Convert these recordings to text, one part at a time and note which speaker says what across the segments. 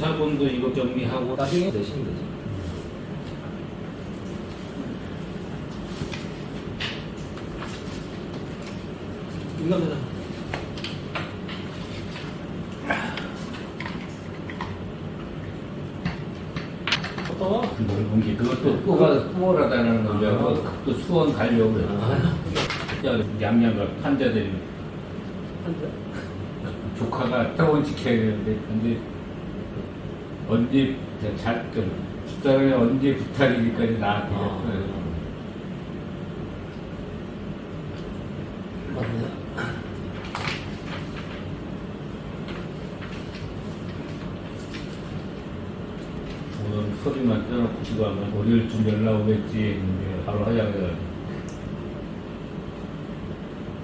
Speaker 1: 자본도 이거 정리하고
Speaker 2: 나중에 내시면 되지. 인감되다. 어?
Speaker 1: 넓은 게 그것도 또가 수월하다는 거죠. 또 수원 가려고 그래.
Speaker 2: 아.
Speaker 1: 야, 얌얌가 환자들이
Speaker 2: 한대?
Speaker 1: 조카가 퇴원 시켜야 되는데 근데 언제 잘좀 집사람이 언제 부탁이니까지 나한테. 오늘 소리만 떼놓고 지고 하면 월요일쯤 연락 오겠지 바로 하자고 해가지고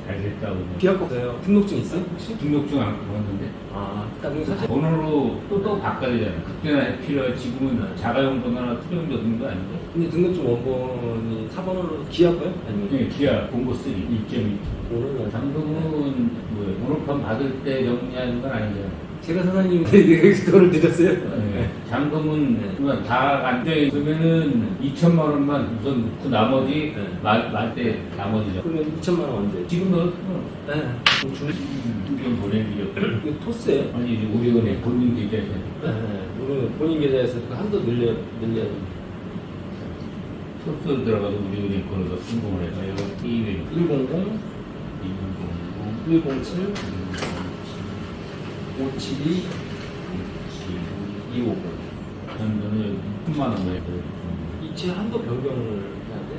Speaker 1: 잘 됐다고
Speaker 2: 없어요. 등록증 있어요? 혹시?
Speaker 1: 등록증 안 끊었는데
Speaker 2: 아, 딱 이거 사진.
Speaker 1: 번호로 또 또 바꿔야 되잖아 그때나 필요해 지금은 자가용 번호나 투명도 없는 거 아닌가?
Speaker 2: 근데 등록증 원본이 4번으로 기할 거예요? 아니면
Speaker 1: 네, 기아 공고 쓰기 2.2
Speaker 2: 오늘
Speaker 1: 잠금은 뭐예요? 번호판 받을 때 정리하는 건 아니잖아요
Speaker 2: 제가 사장님한테 돈을 드렸어요.
Speaker 1: 네. 잠금은 그냥 다 앉아 있으면은 2천만 원만 우선 넣고 나머지
Speaker 2: 네.
Speaker 1: 말때 나머지죠.
Speaker 2: 그러면 2천만 원 언제?
Speaker 1: 지금 넣어도 상관없어.
Speaker 2: 네. 그럼 중
Speaker 1: 이건 보내드려.
Speaker 2: 이거 토스예요?
Speaker 1: 아니 이제 우리 은행 본인 계좌에서
Speaker 2: 네. 우리 본인 계좌에서 그 한도 늘려 늘려.
Speaker 1: 소스 들어가서 우리 은행 걸어서 신공을 해서 이거 200,
Speaker 2: 100
Speaker 1: 200,
Speaker 2: 107 572 250.
Speaker 1: 전전에 여기 10만 원 내고
Speaker 2: 이체 한도 변경을 해야 돼.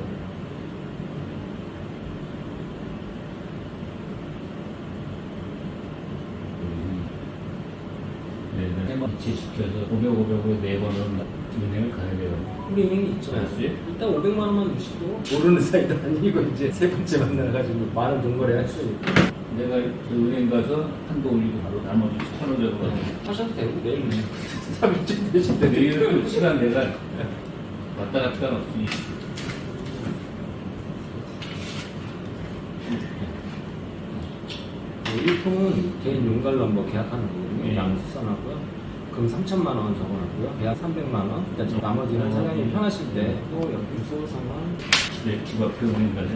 Speaker 1: 네, 네. 세번 이체 시켜서 500, 500으로 네 번은 은행을 가야 돼요.
Speaker 2: 우리 은행이 있죠.
Speaker 1: 알았어요?
Speaker 2: 일단 500만 원만 주시고 모르는 사이도 아니고 이제 세 번째 만나가지고 많은 동거래 했으니까
Speaker 1: 내가 그 은행 가서 한도 올리고 바로 나머지 천원으로 가서
Speaker 2: 하셔도 되고 내일 3일째 되실 때
Speaker 1: 내일 또 시간 내가 왔다 갔다 없이
Speaker 2: 뭐 1통은 개인 용갈 넘버 계약하는 거거든요.
Speaker 1: 네.
Speaker 2: 양수선하고요. 그럼 3천만 원 적어놨고요. 계약 300만 원. 일단 저 나머지는
Speaker 1: 어.
Speaker 2: 사장님 편하실 때 또 여기 소상만
Speaker 1: 내집 앞에 은행 가서